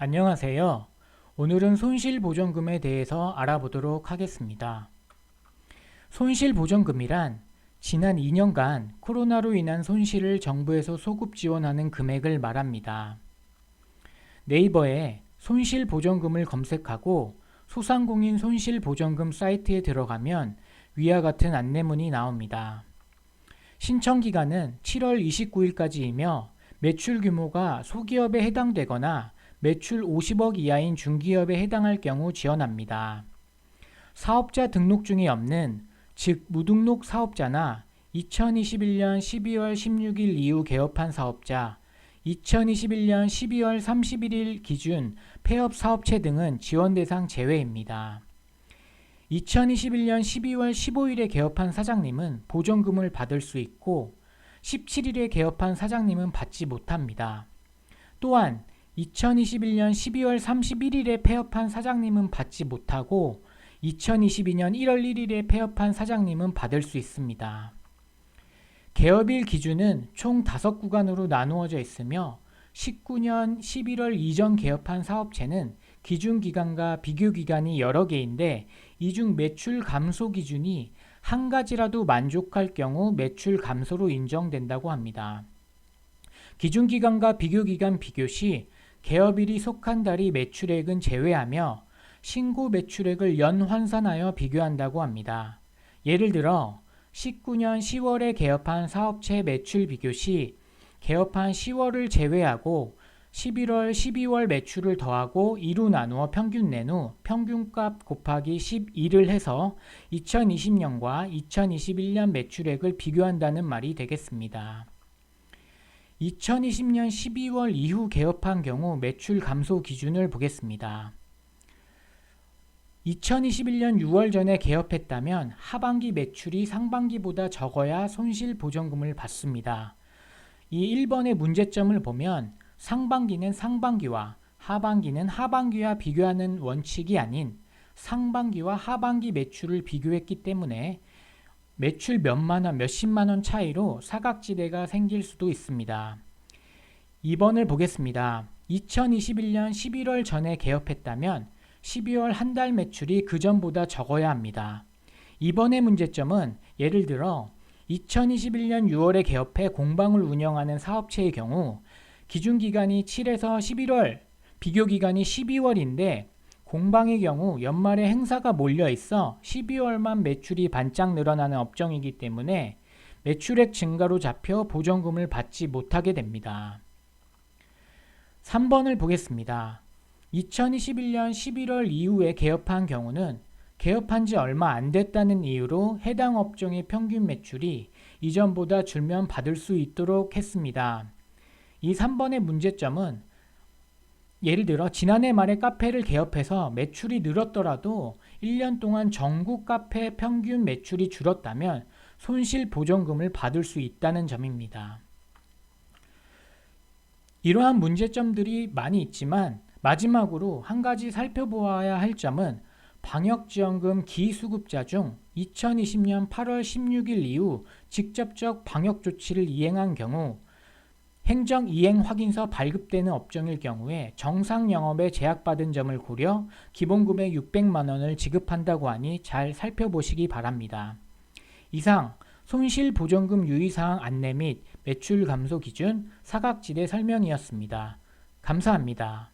안녕하세요. 오늘은 손실보전금에 대해서 알아보도록 하겠습니다. 손실보전금이란 지난 2년간 코로나로 인한 손실을 정부에서 소급 지원하는 금액을 말합니다. 네이버에 손실보전금을 검색하고 소상공인 손실보전금 사이트에 들어가면 위와 같은 안내문이 나옵니다. 신청 기간은 7월 29일까지이며 매출 규모가 소기업에 해당되거나 매출 50억 이하인 중기업에 해당할 경우 지원합니다. 사업자 등록증이 없는 즉 무등록 사업자나 2021년 12월 16일 이후 개업한 사업자, 2021년 12월 31일 기준 폐업 사업체 등은 지원 대상 제외입니다. 2021년 12월 15일에 개업한 사장님은 보전금을 받을 수 있고 17일에 개업한 사장님은 받지 못합니다. 또한 2021년 12월 31일에 폐업한 사장님은 받지 못하고 2022년 1월 1일에 폐업한 사장님은 받을 수 있습니다. 개업일 기준은 총 5구간으로 나누어져 있으며 19년 11월 이전 개업한 사업체는 기준 기간과 비교 기간이 여러 개인데 이 중 매출 감소 기준이 한 가지라도 만족할 경우 매출 감소로 인정된다고 합니다. 기준 기간과 비교 기간 비교 시 개업일이 속한 달이 매출액은 제외하며 신고 매출액을 연 환산하여 비교한다고 합니다. 예를 들어 19년 10월에 개업한 사업체 매출 비교 시 개업한 10월을 제외하고 11월, 12월 매출을 더하고 2로 나누어 평균 낸 후 평균값 곱하기 12를 해서 2020년과 2021년 매출액을 비교한다는 말이 되겠습니다. 2020년 12월 이후 개업한 경우 매출 감소 기준을 보겠습니다. 2021년 6월 전에 개업했다면 하반기 매출이 상반기보다 적어야 손실 보전금을 받습니다. 이 1번의 문제점을 보면 상반기는 상반기와 하반기는 하반기와 비교하는 원칙이 아닌 상반기와 하반기 매출을 비교했기 때문에 매출 몇만 원, 몇십만 원 차이로 사각지대가 생길 수도 있습니다. 2번을 보겠습니다. 2021년 11월 전에 개업했다면 12월 한 달 매출이 그 전보다 적어야 합니다. 이번의 문제점은 예를 들어 2021년 6월에 개업해 공방을 운영하는 사업체의 경우 기준 기간이 7에서 11월, 비교 기간이 12월인데 공방의 경우 연말에 행사가 몰려 있어 12월만 매출이 반짝 늘어나는 업종이기 때문에 매출액 증가로 잡혀 보전금을 받지 못하게 됩니다. 3번을 보겠습니다. 2021년 11월 이후에 개업한 경우는 개업한 지 얼마 안 됐다는 이유로 해당 업종의 평균 매출이 이전보다 줄면 받을 수 있도록 했습니다. 이 3번의 문제점은 예를 들어 지난해 말에 카페를 개업해서 매출이 늘었더라도 1년 동안 전국 카페 평균 매출이 줄었다면 손실 보전금을 받을 수 있다는 점입니다. 이러한 문제점들이 많이 있지만 마지막으로 한 가지 살펴보아야 할 점은 방역지원금 기수급자 중 2020년 8월 16일 이후 직접적 방역조치를 이행한 경우 행정 이행 확인서 발급되는 업종일 경우에 정상 영업에 제약받은 점을 고려 기본금액 600만 원을 지급한다고 하니 잘 살펴보시기 바랍니다. 이상 손실보전금 유의사항 안내 및 매출 감소 기준 사각지대 설명이었습니다. 감사합니다.